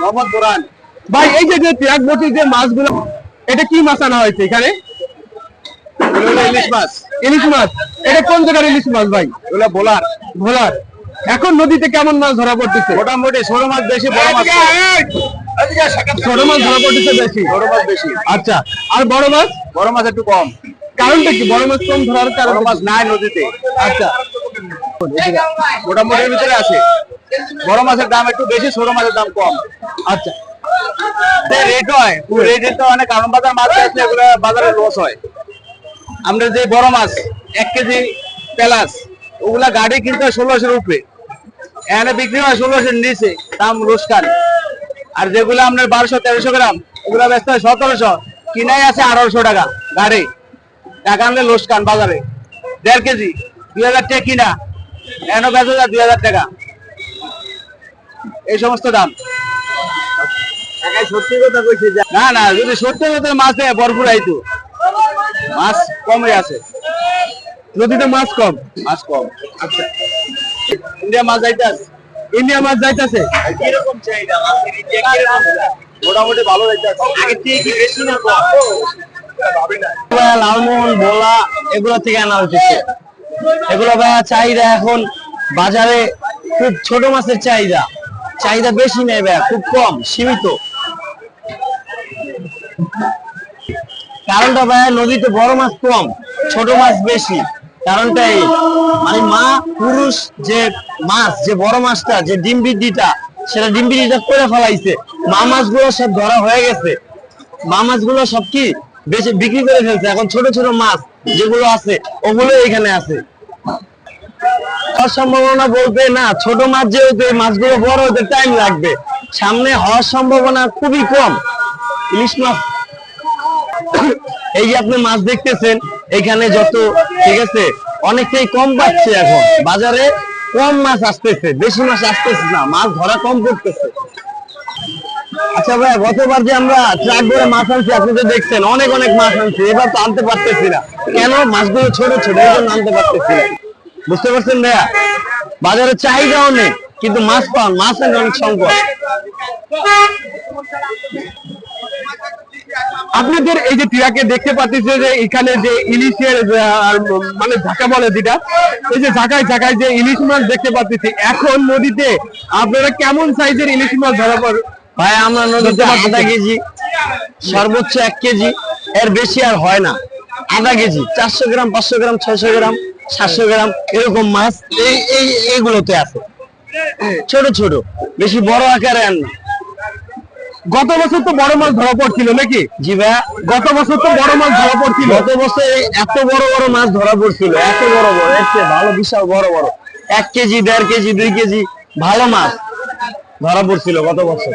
মোহাম্মদ বোরান। ভাই এই যে ট্রাক ভর্তি যে মাছগুলো এটা কি মাছ আনা হয়েছে এখানে? ইলিশ মাছ। ইলিশ মাছ। এটা কোন জায়গার ইলিশ মাছ ভাই? এগুলো বোলার ভোলার। এখন নদীতে কেমন মাছ ধরা পড়তেছে? মোটামুটি ছোট মাছ বেশি বড় মাছ। ছোট মাছ ধরা পড়তেছে বেশি। ছোট মাছ বেশি। আচ্ছা আর বড় মাছ? বড় মাছ একটু কম। কারণটা কি? বড় মাছ কম ধরার কারণ মাছ নাই নদীতে। আচ্ছা। মোটামুটির ভিতরে আছে। বড় মাছের দাম একটু বেশি ছোট মাছের দাম কম। আচ্ছা। রেট হয় রেটে তো অনেক কারণ বাজার মাছ আসলে এগুলো বাজারে লস হয়। আমরা যে বড় মাছ এক কেজি পেলাস ওগুলা গাড়ি কিনতে ষোলোশোর উপরে। এখানে বিক্রি হয় ষোলোশোর নিচে দাম লোসকান আর যেগুলো আপনার বারোশো তেরোশো গ্রাম ওগুলো ব্যস্ত হয় সতেরোশো কিনাই আছে আঠারোশো টাকা গাড়ি। টাকা আনলে লোসকান বাজারে। দেড় কেজি দুই হাজার টাকা কিনা এখনও বেচা যায় দুই হাজার টাকা। এই সমস্ত দাম। সত্যি কথা কইছে না না যদি সত্যি কথা মাছ ভরপুর আইতো মাছ কমে আছে। নদীতে মাছ কম? মাছ কম। আচ্ছা। ইন্ডিয়া মাছ যাইতে আছে ইন্ডিয়া মাছ যাইতেছে? কীরকম চাহিদা? মাছের ইন্ডিয়া কীরকম মোটামুটি ভালো আগে থেকে কি বেশি না কম? লালমোহন এগুলো থেকে আনা হচ্ছে এগুলো ভাইয়া চাহিদা এখন বাজারে খুব ছোট মাছের চাহিদা। চাহিদা বেশি নেই ভাইয়া, খুব কম, সীমিত। কারণটা ভাইয়া, নদীতে বড় মাছ কম, ছোট মাছ বেশি। কারণটা এই মানে মা পুরুষ যে মাছ, যে বড় মাছটা, যে ডিম বৃদ্ধিটা, সেটা ডিম বৃদ্ধিটা করে ফেলাইছে। মা মাছগুলো সব ধরা হয়ে গেছে। মা মাছগুলো সব কি বেশি বিক্রি করে ফেলছে। এখন ছোট ছোট মাছ যেগুলো আছে ওগুলো এখানে আছে। হওয়ার সম্ভাবনা বলতে না, ছোট মাছ যেহেতু মাছগুলো বড় হতে টাইম লাগবে। সামনে হওয়ার সম্ভাবনা খুবই কম। ইলিশ মাছ এই যে আপনি মাছ দেখতেছেন, এখানে যত ঠিক আছে? অনেকটাই কম পাচ্ছে এখন। বাজারে কম মাছ আসতেছে, বেশি মাছ আসতেছে না, মাছ ধরা কম করতেছে আচ্ছা ভাই, গতবার যে আমরা ট্রাক করে মাছ আনছি, আপনি তো দেখছেন, অনেক অনেক মাছ আনছি, এবার তো আনতে পারতেছি না। কেন? মাছগুলো ছোট ছোট, এই আনতে পারতেছি না। বুঝতে পারছেন ভাইয়া? বাজারে চাহিদা অনেক কিন্তু মাছ পান মাছের অনেক সংকট আপনাদের এই যে ট্রাকে দেখতে পাচ্ছি যে এখানে যে ইলিশের মানে ঝাঁকা বলে যেটা এই যে ঝাঁকায় ঝাঁকায় যে ইলিশ মাছ দেখতে পাচ্ছি এখন নদীতে আপনারা কেমন সাইজের ইলিশ মাছ ধরা পড়ে? ভাই আমরা নদীতে আধা কেজি সর্বোচ্চ এক কেজি এর বেশি আর হয় না। আধা কেজি চারশো গ্রাম পাঁচশো গ্রাম ছয়শো গ্রাম। সাতশো গ্রাম এরকম মাছ এই এই এইগুলোতে আছে। ছোট ছোট। বেশি বড় আকারে আর না। গত বছর তো বড় মাছ ধরা পড়ছিল নাকি? জি ভাইয়া। গত বছর তো বড় মাছ ধরা পড়ছিল। গত বছর এত বড় বড় মাছ ধরা পড়ছিল। এত বড় বড় এর ভালো বিশাল বড় বড়। এক কেজি দেড় কেজি দুই কেজি ভালো মাছ ধরা পড়ছিল গত বছর।